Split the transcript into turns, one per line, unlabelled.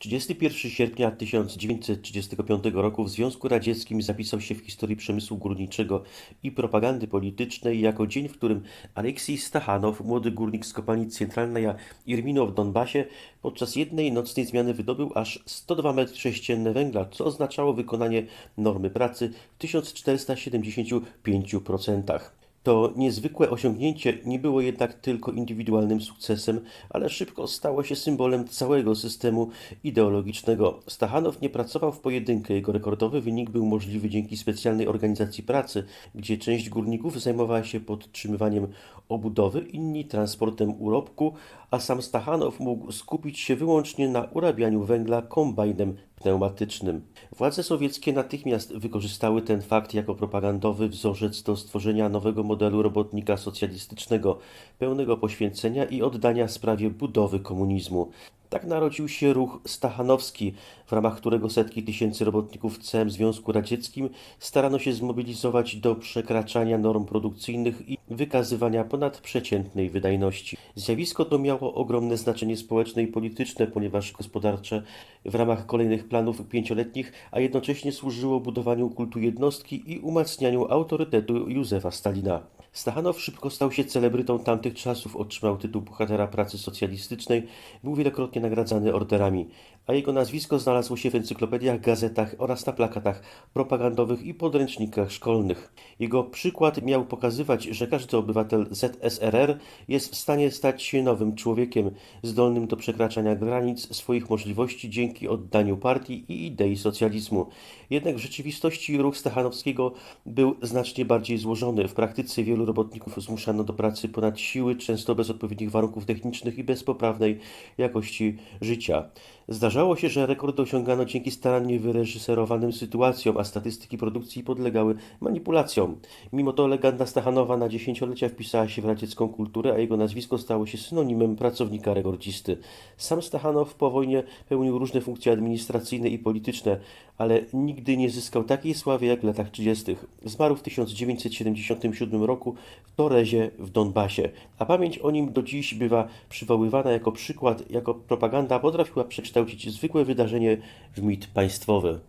31 sierpnia 1935 roku w Związku Radzieckim zapisał się w historii przemysłu górniczego i propagandy politycznej jako dzień, w którym Aleksiej Stachanow, młody górnik z kopalni Centralna Irmino w Donbasie, podczas jednej nocnej zmiany wydobył aż 102 metry sześcienne węgla, co oznaczało wykonanie normy pracy w 1475%. To niezwykłe osiągnięcie nie było jednak tylko indywidualnym sukcesem, ale szybko stało się symbolem całego systemu ideologicznego. Stachanow nie pracował w pojedynkę, jego rekordowy wynik był możliwy dzięki specjalnej organizacji pracy, gdzie część górników zajmowała się podtrzymywaniem obudowy, inni transportem urobku, a sam Stachanow mógł skupić się wyłącznie na urabianiu węgla kombajnem pneumatycznym. Władze sowieckie natychmiast wykorzystały ten fakt jako propagandowy wzorzec do stworzenia nowego modelu robotnika socjalistycznego, pełnego poświęcenia i oddania sprawie budowy komunizmu. Tak narodził się ruch stachanowski, w ramach którego setki tysięcy robotników w całym Związku Radzieckim starano się zmobilizować do przekraczania norm produkcyjnych i wykazywania ponadprzeciętnej wydajności. Zjawisko to miało ogromne znaczenie społeczne i polityczne, ponieważ gospodarcze w ramach kolejnych planów pięcioletnich, a jednocześnie służyło budowaniu kultu jednostki i umacnianiu autorytetu Józefa Stalina. Stachanow szybko stał się celebrytą tamtych czasów, otrzymał tytuł bohatera pracy socjalistycznej, był wielokrotnie nagradzany orderami, a jego nazwisko znalazło się w encyklopediach, gazetach oraz na plakatach propagandowych i podręcznikach szkolnych. Jego przykład miał pokazywać, że każdy obywatel ZSRR jest w stanie stać się nowym człowiekiem, zdolnym do przekraczania granic swoich możliwości dzięki oddaniu partii i idei socjalizmu. Jednak w rzeczywistości ruch Stachanowskiego był znacznie bardziej złożony. W praktyce wielu robotników zmuszano do pracy ponad siły, często bez odpowiednich warunków technicznych i bez poprawnej jakości życia. Zdarzało się, że rekordy osiągano dzięki starannie wyreżyserowanym sytuacjom, a statystyki produkcji podlegały manipulacjom. Mimo to legenda Stachanowa na dziesięciolecia wpisała się w radziecką kulturę, a jego nazwisko stało się synonimem pracownika rekordzisty. Sam Stachanow po wojnie pełnił różne funkcje administracyjne i polityczne, ale nigdy nie zyskał takiej sławy jak w latach 30. Zmarł w 1977 roku w Torezie w Donbasie, a pamięć o nim do dziś bywa przywoływana jako przykład, jako propaganda potrafiła przekształcić zwykłe wydarzenie w mit państwowy.